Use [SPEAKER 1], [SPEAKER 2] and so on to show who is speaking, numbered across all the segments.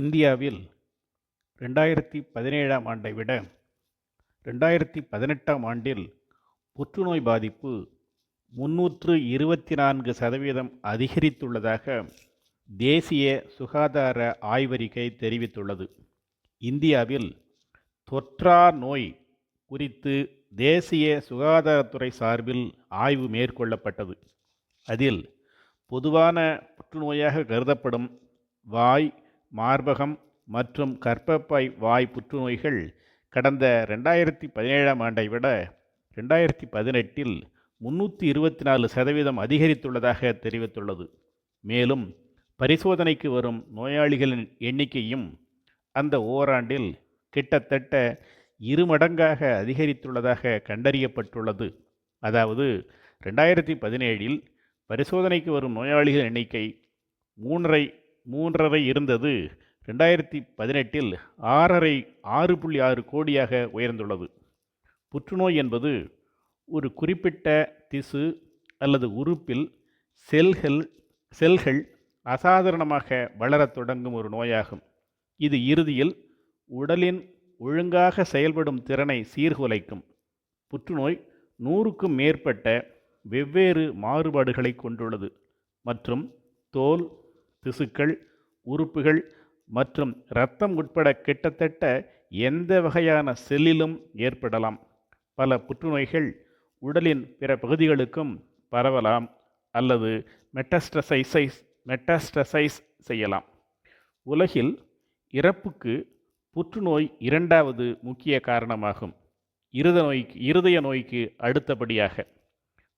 [SPEAKER 1] இந்தியாவில் ரெண்டாயிரத்தி பதினேழாம் ஆண்டை விட ரெண்டாயிரத்தி பதினெட்டாம் ஆண்டில் புற்றுநோய் பாதிப்பு முன்னூற்று இருபத்தி நான்கு சதவீதம் அதிகரித்துள்ளதாக தேசிய சுகாதார ஆய்வறிக்கை தெரிவித்துள்ளது. இந்தியாவில் தொற்றா நோய் குறித்து தேசிய சுகாதாரத்துறை சார்பில் ஆய்வு மேற்கொள்ளப்பட்டது. அதில் பொதுவான புற்றுநோயாக கருதப்படும் வாய் மார்பகம் மற்றும் கர்ப்பப்பை வாய் புற்றுநோய்கள் கடந்த ரெண்டாயிரத்தி பதினேழாம் ஆண்டை விட ரெண்டாயிரத்தி பதினெட்டில் முன்னூற்றி இருபத்தி நாலு சதவீதம் அதிகரித்துள்ளதாக தெரிவித்துள்ளது. மேலும் பரிசோதனைக்கு வரும் நோயாளிகளின் எண்ணிக்கையும் அந்த ஓராண்டில் கிட்டத்தட்ட இருமடங்காக அதிகரித்துள்ளதாக கண்டறியப்பட்டுள்ளது. அதாவது ரெண்டாயிரத்தி பதினேழில் பரிசோதனைக்கு வரும் நோயாளிகள் எண்ணிக்கை மூன்றரை மூன்றரை இருந்தது. ரெண்டாயிரத்தி பதினெட்டில் ஆறரை ஆறு புள்ளி ஆறு கோடியாக உயர்ந்துள்ளது. புற்றுநோய் என்பது ஒரு குறிப்பிட்ட திசு அல்லது உறுப்பில் செல்கள் செல்கள் அசாதாரணமாக வளரத் தொடங்கும் ஒரு நோயாகும். இது இறுதியில் உடலின் ஒழுங்காக செயல்படும் திறனை சீர்குலைக்கும். புற்றுநோய் நூறுக்கும் மேற்பட்ட வெவ்வேறு மாறுபாடுகளை கொண்டுள்ளது மற்றும் தோல் திசுக்கள் உறுப்புகள் மற்றும் இரத்தம் உட்பட கிட்டத்தட்ட எந்த வகையான செல்லிலும் ஏற்படலாம். பல புற்றுநோய்கள் உடலின் பிற பகுதிகளுக்கும் பரவலாம் அல்லது மெட்டஸ்டசைசைஸ் மெட்டஸ்டசைஸ் செய்யலாம். உலகில் இறப்புக்கு புற்றுநோய் இரண்டாவது முக்கிய காரணமாகும். இருத நோய்க்கு இருதய நோய்க்கு அடுத்தபடியாக.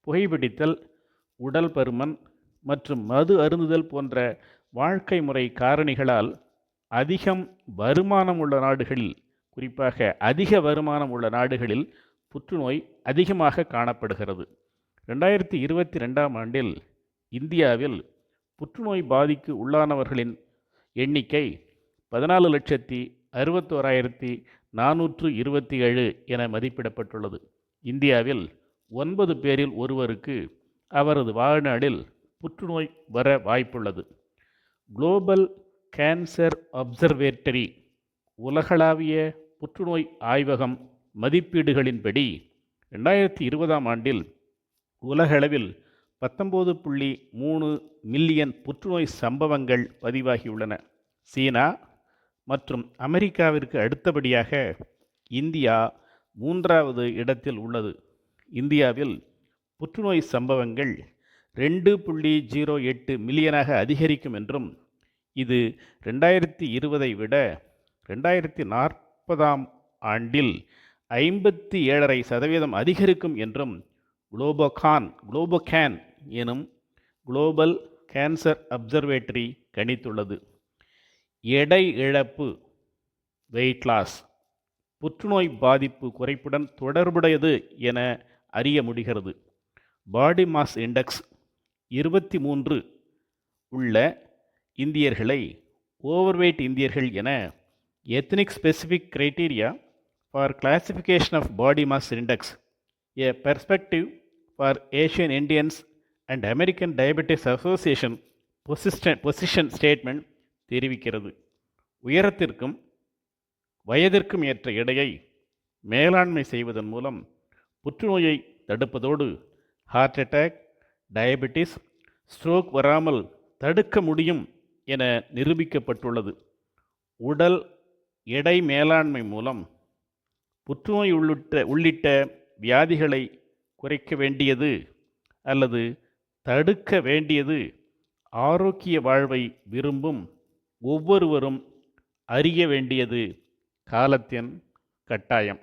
[SPEAKER 1] புகைப்பிடித்தல் உடல் பருமன் மற்றும் மது அருந்துதல் போன்ற வாழ்க்கை முறை காரணிகளால் அதிகம் வருமானம் உள்ள நாடுகளில் குறிப்பாக அதிக வருமானம் உள்ள நாடுகளில் புற்றுநோய் அதிகமாக காணப்படுகிறது. ரெண்டாயிரத்தி இருபத்தி ரெண்டாம் ஆண்டில் இந்தியாவில் புற்றுநோய் பாதிக்கு உள்ளானவர்களின் எண்ணிக்கை பதினாலு லட்சத்தி அறுபத்தோராயிரத்தி நானூற்று இருபத்தி ஏழு என மதிப்பிடப்பட்டுள்ளது. இந்தியாவில் ஒன்பது பேரில் ஒருவருக்கு அவரது வாழ்நாளில் புற்றுநோய் வர வாய்ப்புள்ளது. குளோபல் கேன்சர் அப்சர்வேட்டரி உலகளாவிய புற்றுநோய் ஆய்வகம் மதிப்பீடுகளின்படி ரெண்டாயிரத்தி இருபதாம் ஆண்டில் உலகளவில் பத்தொம்போது புள்ளி மூணு மில்லியன் புற்றுநோய் சம்பவங்கள் பதிவாகியுள்ளன. சீனா மற்றும் அமெரிக்காவிற்கு அடுத்தபடியாக இந்தியா மூன்றாவது இடத்தில் உள்ளது. இந்தியாவில் புற்றுநோய் சம்பவங்கள் ரெண்டு புள்ளி ஜீரோ எட்டு மில்லியனாக அதிகரிக்கும் என்றும் இது ரெண்டாயிரத்தி இருபதை விட ரெண்டாயிரத்தி நாற்பதாம் ஆண்டில் ஐம்பத்தி ஏழரை சதவீதம் அதிகரிக்கும் என்றும் குளோபோகான் குளோபோகேன் எனும் குளோபல் கேன்சர் அப்சர்வேட்டரி கணித்துள்ளது. எடை இழப்பு வெயிட் லாஸ் புற்றுநோய் பாதிப்பு குறைப்புடன் தொடர்புடையது என அறிய முடிகிறது. பாடி மாஸ் இண்டெக்ஸ் இருபத்தி மூன்று உள்ள இந்தியர்களை ஓவர்வெயிட் இந்தியர்கள் என ethnic specific criteria for classification of body mass index a perspective for Asian Indians and American diabetes association position position statement தெரிவிக்கிறது. உயரத்திற்கும் வயதிற்கும் ஏற்ற எடையை மேலாண்மை செய்வதன் மூலம் புற்றுநோயை தடுப்பதோடு ஹார்ட் அட்டாக் டயபெட்டிஸ் ஸ்ட்ரோக் வராமல் தடுக்க முடியும் என நிரூபிக்கப்பட்டுள்ளது. உடல் எடை மேலாண்மை மூலம் புற்றுநோய் உள்ளிட்ட உள்ளிட்ட வியாதிகளை குறைக்க வேண்டியது அல்லது தடுக்க வேண்டியது ஆரோக்கிய வாழ்வை விரும்பும் ஒவ்வொருவரும் அறிய வேண்டியது காலத்தின் கட்டாயம்.